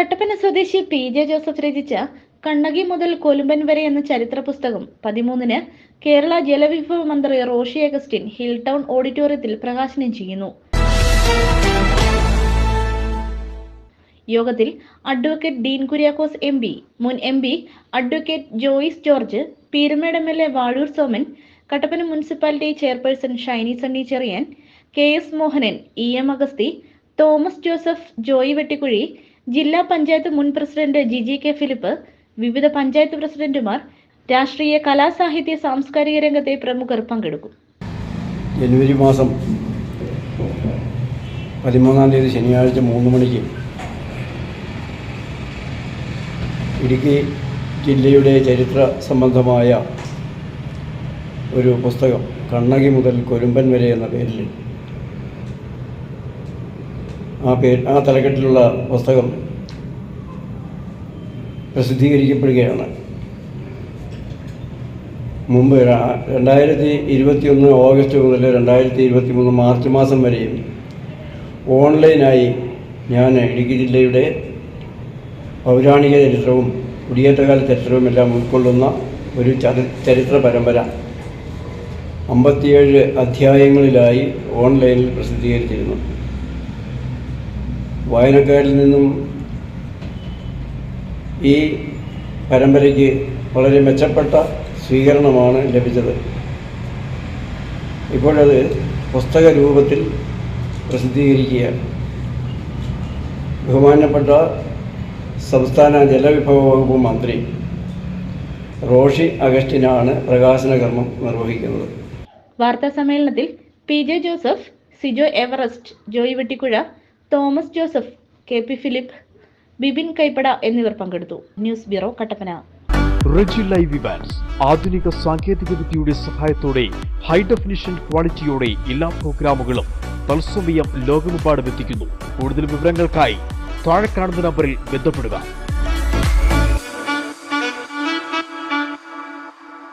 കട്ടപ്പന സ്വദേശി P J Joseph രചിച്ച കണ്ണകി മുതൽ കൊലുമ്പൻ വരെ എന്ന ചരിത്ര പുസ്തകം പതിമൂന്നിന് കേരള ജലവിഭവ മന്ത്രി റോഷി അഗസ്റ്റിൻ ഹിൽ ടൗൺ ഓഡിറ്റോറിയത്തിൽ പ്രകാശനം ചെയ്യുന്നു. യോഗത്തിൽ advocate Dean Kuriakose M P മുൻ M P advocate Joice George Peermade M L A Vazhoor Soman Kattappana municipality chairperson Shiny Sunny Cheriyan K S Mohanan E M Agasthy Thomas Joseph Joy Vettikuzhy ജില്ലാ പഞ്ചായത്ത് മുൻ president Jiji K Philip വിവിധ പഞ്ചായത്ത് പ്രസിഡന്റുമാർ രാഷ്ട്രീയ കലാസാഹിത്യ സാംസ്കാരിക രംഗത്തെ പ്രമുഖർ പങ്കെടുക്കും. ജനുവരി മാസം പതിമൂന്നാം തീയതി ശനിയാഴ്ച മൂന്ന് മണിക്ക് ഇടുക്കി ജില്ലയുടെ ചരിത്ര സംബന്ധമായ ഒരു പുസ്തകം കണ്ണകി മുതൽ കൊരുമ്പൻ വരെ എന്ന പേരിൽ ആ പേര് ആ തലക്കെട്ടിലുള്ള പുസ്തകം പ്രസിദ്ധീകരിക്കപ്പെടുകയാണ്. മുമ്പ് രണ്ടായിരത്തി ഇരുപത്തി ഒന്ന് ഓഗസ്റ്റ് മുതൽ രണ്ടായിരത്തി ഇരുപത്തി മൂന്ന് മാർച്ച് മാസം വരെയും ഓൺലൈനായി ഞാൻ ഇടുക്കി ജില്ലയുടെ പൗരാണിക ചരിത്രവും കുടിയേറ്റകാല ചരിത്രവും എല്ലാം ഉൾക്കൊള്ളുന്ന ഒരു ചരിത്ര പരമ്പര അമ്പത്തിയേഴ് അധ്യായങ്ങളിലായി ഓൺലൈനിൽ പ്രസിദ്ധീകരിച്ചിരുന്നു. വായനക്കാരിൽ നിന്നും ഈ പരമ്പരയ്ക്ക് വളരെ മെച്ചപ്പെട്ട സ്വീകരണമാണ് ലഭിച്ചത്. ഇപ്പോഴത് പുസ്തക രൂപത്തിൽ പ്രസിദ്ധീകരിക്കുകയാണ്. ബഹുമാനപ്പെട്ട സംസ്ഥാന ജലവിഭവ വകുപ്പ് മന്ത്രി റോഷി അഗസ്റ്റിനാണ് പ്രകാശന കർമ്മം നിർവഹിക്കുന്നത്. വാർത്താ സമ്മേളനത്തിൽ P J Joseph Sijo Everest Joy Vettikuzha Thomas Joseph K P Philip Bibin Kaippada എന്നിവർ പങ്കെടുത്തു. News bureau Kattappana. Reji live Evans. ആധുനിക സാങ്കേതിക വിദ്യയുടെ സഹായത്തോടെ ഹൈ ഡെഫിനിഷൻ ക്വാളിറ്റിയോടെ എല്ലാ പ്രോഗ്രാമുകളും തത്സമയം ലോകമെമ്പാടും എത്തിക്കുന്നു. കൂടുതൽ വിവരങ്ങൾക്കായി താഴെ കാണുന്ന നമ്പറിൽ ബന്ധപ്പെടുക.